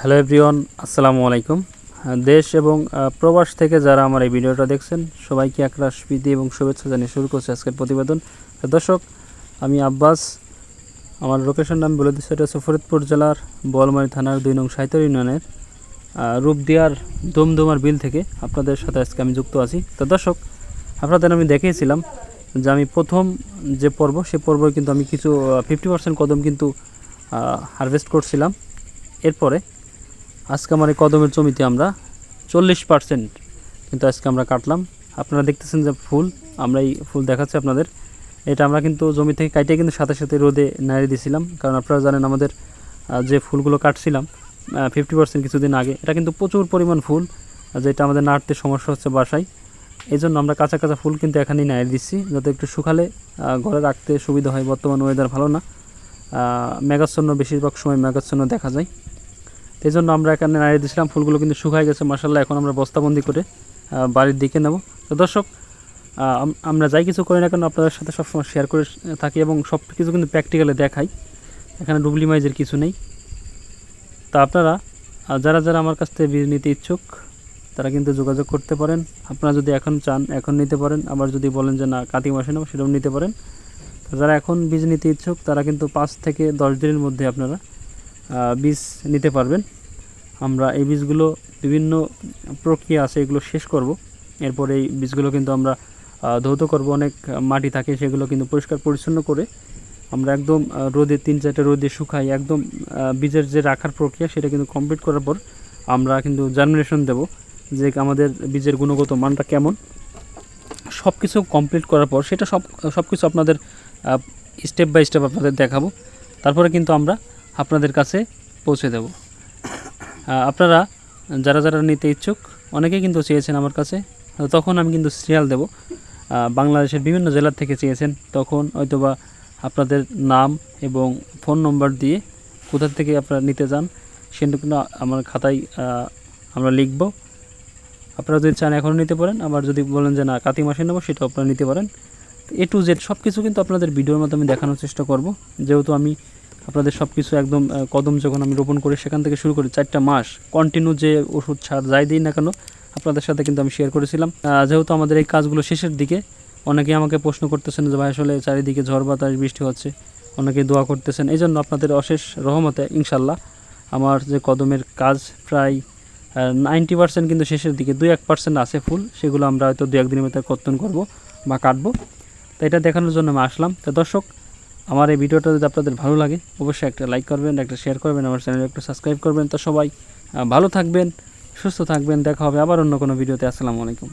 Hello everyone, আসসালামু আলাইকুম। দেশ এবং প্রবাস থেকে যারা আমার এই ভিডিওটা দেখছেন, সবাইকে একরাশ প্রীতি এবং শুভেচ্ছা জানিয়ে শুরু করছি আজকের প্রতিবেদন। দর্শক, আমি আব্বাস, আমার লোকেশন নাম বলে দিচ্ছি, এটা হচ্ছে ফরিদপুর জেলার বোয়ালমারি থানার দুই নং সাহিত্য ইউনিয়নের রূপদিয়ার দমদমার বিল থেকে আপনাদের সাথে আজকে আমি যুক্ত আছি। তো দর্শক, আপনাদের আমি দেখিয়েছিলাম যে আমি প্রথম যে পর্ব, সে পর্বে কিন্তু আমি কিছু ফিফটি পার্সেন্ট কদম কিন্তু হারভেস্ট করছিলাম। এরপরে আজকে আমার এই কদমের জমিতে আমরা চল্লিশ পার্সেন্ট কিন্তু আজকে আমরা কাটলাম। আপনারা দেখতেছেন যে ফুল, আমরা এই ফুল দেখাচ্ছি আপনাদের। এটা আমরা কিন্তু জমি থেকে কাটিয়ে কিন্তু সাথে সাথে রোদে নাড়িয়ে দিয়েছিলাম। কারণ আপনারা জানেন আমাদের যে ফুলগুলো কাটছিলাম ফিফটি পার্সেন্ট কিছুদিন আগে, এটা কিন্তু প্রচুর পরিমাণ ফুল যেটা আমাদের নাড়তে সমস্যা হচ্ছে বাসায়। এই জন্য আমরা কাঁচা কাঁচা ফুল কিন্তু এখানেই নাড়িয়ে দিচ্ছি, যাতে একটু শুকালে ঘরে রাখতে সুবিধা হয়। বর্তমান ওয়েদার ভালো না। মেঘাচ্ছন্ন, বেশিরভাগ সময় মেঘাচ্ছন্ন দেখা যায়। এই জন্য আমরা এখানে নাড়িয়ে দিয়েছিলাম। ফুলগুলো কিন্তু শুকায় গেছে মাসাল্লাহ এখন আমরা বস্তাবন্দি করে বাড়ির দিকে নেব। তো দর্শক আমরা যাই কিছু করি না কেন, আপনাদের সাথে সবসময় শেয়ার করে থাকি এবং সব কিছু কিন্তু প্র্যাকটিক্যালে দেখাই। এখানে ডুবলি মাইজের কিছু নেই। তা আপনারা যারা যারা আমার কাছ থেকে বীজ নিতে ইচ্ছুক, তারা কিন্তু যোগাযোগ করতে পারেন। আপনারা যদি এখন চান, এখন নিতে পারেন। আবার যদি বলেন যে না কাতি মাসে নেব, সেটাও নিতে পারেন। যারা এখন বীজ নিতে ইচ্ছুক, তারা কিন্তু পাঁচ থেকে দশ দিনের মধ্যে আপনারা বীজ নিতে পারবেন। আমরা এই বীজগুলো বিভিন্ন প্রক্রিয়া আছে, এগুলো শেষ করব। এরপরে এই বীজগুলো কিন্তু আমরা ধৌত করব। অনেক মাটি থাকে, সেগুলো কিন্তু পরিষ্কার পরিচ্ছন্ন করে আমরা একদম রোদে তিন চারটে রোদে শুকাই, একদম বীজের যে রাখার প্রক্রিয়া সেটা কিন্তু কমপ্লিট করার পর আমরা কিন্তু জার্মিনেশন দেব যে আমাদের বীজের গুণগত মানটা কেমন। সব কিছু কমপ্লিট করার পর সেটা সব সব কিছু আপনাদের স্টেপ বাই স্টেপ আপনাদের দেখাবো। তারপরে কিন্তু আমরা আপনাদের কাছে পৌঁছে দেব। আপনারা যারা যারা নিতে ইচ্ছুক, অনেকেই কিন্তু চেয়েছেন আমার কাছে। তখন আমি কিন্তু সিরিয়াল দেব। বাংলাদেশের বিভিন্ন জেলার থেকে চেয়েছেন। তখন হয়তোবা আপনাদের নাম এবং ফোন নম্বর দিয়ে কোথা থেকে আপনারা নিতে যান সেটা কিন্তু আমার খাতায় আমরা লিখব। আপনারা যদি চান এখনও নিতে পারেন। আবার যদি বলেন যে না, কাতি মাসে নেব, সেটাও আপনারা নিতে পারেন। এ টু জেড সব কিছু কিন্তু আপনাদের ভিডিওর মাধ্যমে দেখানোর চেষ্টা করব। যেহেতু আমি আপনাদের সব কিছু একদম কদম যখন আমি রোপণ করি, সেখান থেকে শুরু করি চারটা মাস। কন্টিনিউ যে ওষুধ ছাড় যাই দিই না কেন, আপনাদের সাথে কিন্তু আমি শেয়ার করেছিলাম। যেহেতু আমাদের এই কাজগুলো শেষের দিকে অনেকে আমাকে প্রশ্ন করতেছেন যে ভাই, আসলে চারিদিকে ঝড় বাতাস, বৃষ্টি হচ্ছে। অনেকে দোয়া করতেছেন। এই জন্য আপনাদের অশেষ রহমতে, ইনশাল্লাহ, আমার যে কদমের কাজ প্রায় নাইনটি পার্সেন্ট কিন্তু শেষের দিকে, দুই এক পার্সেন্ট আছে ফুল সেগুলো আমরা হয়তো দু একদিনের মধ্যে কর্তন করব বা কাটবো। তো এটা দেখানোর জন্য আমি আসলাম। তো দর্শক আমার এই ভিডিওটা যদি আপনাদের ভালো লাগে, অবশ্যই একটা লাইক করবেন, একটা শেয়ার করবেন, আমার চ্যানেলে একটু সাবস্ক্রাইব করবেন। তো সবাই ভালো থাকবেন, সুস্থ থাকবেন। দেখা হবে আবার অন্য কোনো ভিডিওতে। আসসালামু আলাইকুম।